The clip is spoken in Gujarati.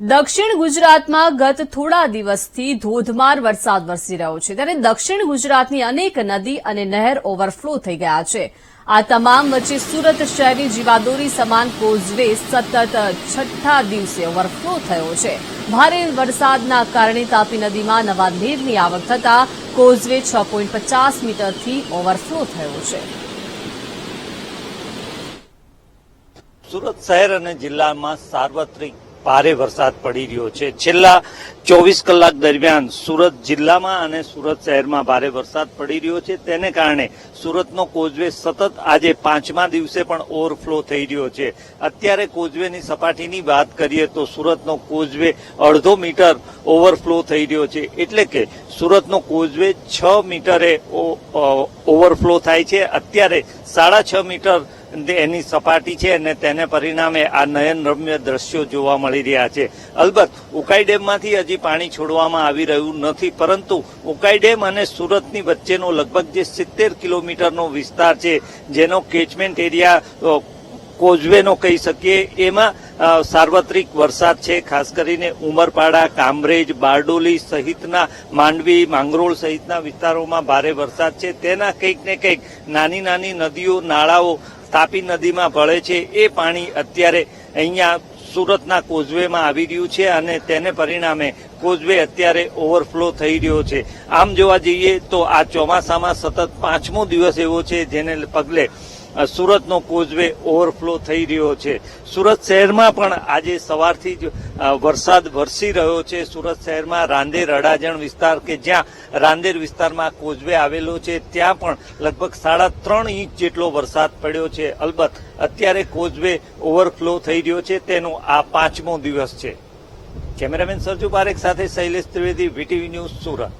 દક્ષિણ ગુજરાતમાં ગત થોડા દિવસથી ધોધમાર વરસાદ વરસી રહ્યો છે. ત્યારે દક્ષિણ ગુજરાતની અનેક નદી અને નહેર ઓવરફ્લો થઈ ગયા છે. આ તમામ વચ્ચે સુરત શહેરની જીવાદોરી સમાન કોઝવે સતત છઠ્ઠા દિવસે ઓવરફ્લો થયો છે. ભારે વરસાદના કારણે તાપી નદીમાં નવા નીરની આવક થતા કોઝવે છ પોઈન્ટ પચાસ મીટરથી ઓવરફ્લો થયો છે. સુરત શહેર અને જિલ્લામાં સાર્વત્રિક ભારે વરસાદ પડી રહ્યો છે. છેલ્લા ચોવીસ કલાક દરમિયાન સુરત જિલ્લામાં અને સુરત શહેરમાં ભારે વરસાદ પડી રહ્યો છે. તેને કારણે સુરતનો કોઝવે સતત આજે પાંચમા દિવસે પણ ઓવરફ્લો થઈ રહ્યો છે. અત્યારે કોઝવેની સપાટીની વાત કરીએ તો સુરતનો કોઝવે અડધો મીટર ઓવરફ્લો થઈ રહ્યો છે. એટલે કે સુરતનો કોઝવે છ મીટરે ઓવરફ્લો થાય છે. અત્યારે સાડા છ મીટર એની સપાટી છે અને તેને પરિણામે આ નયન રમ્ય દ્રશ્યો જોવા મળી રહ્યા છે. અલબત્ત, ઉકાઈ ડેમમાંથી હજી પાણી છોડવામાં આવી રહ્યું નથી, પરંતુ ઉકાઈ ડેમ અને સુરતની વચ્ચેનો લગભગ જે સિત્તેર કિલોમીટરનો વિસ્તાર છે, જેનો કેચમેન્ટ એરિયા કોઝવેનો કહી શકીએ, એમાં સાર્વત્રિક વરસાદ છે. ખાસ કરીને ઉમરપાડા, કામરેજ, બારડોલી સહિતના માંડવી, માંગરોળ સહિતના વિસ્તારોમાં ભારે વરસાદ છે. તેના કંઈક ને કંઈક નાની નાની નદીઓ, નાળાઓ તાપી નદીમાં ભળે છે. એ પાણી અત્યારે અહીંયા સુરતના કોઝવેમાં આવી રહ્યું છે અને તેને પરિણામે કોઝવે અત્યારે ઓવરફ્લો થઈ રહ્યો છે. આમ જોવા જઈએ તો આ ચોમાસામાં સતત પાંચમો દિવસ એવો છે જેને પગલે સુરતનો કોઝવે ઓવરફ્લો થઈ રહ્યો છે. સુરત શહેરમાં પણ આજે સવારથી જ વરસાદ વરસી રહ્યો છે. સુરત શહેરમાં રાંદેર અડાજણ વિસ્તાર કે જ્યાં રાંદેર વિસ્તારમાં કોઝવે આવેલો છે, ત્યાં પણ લગભગ સાડા ત્રણ ઇંચ જેટલો વરસાદ પડ્યો છે. અલબત્ત, અત્યારે કોઝવે ઓવરફ્લો થઈ રહ્યો છે. તેનો આ પાંચમો દિવસ છે. કેમેરામેન સરજુ પારેખ સાથે શૈલેષ ત્રિવેદી, વીટીવી ન્યૂઝ સુરત.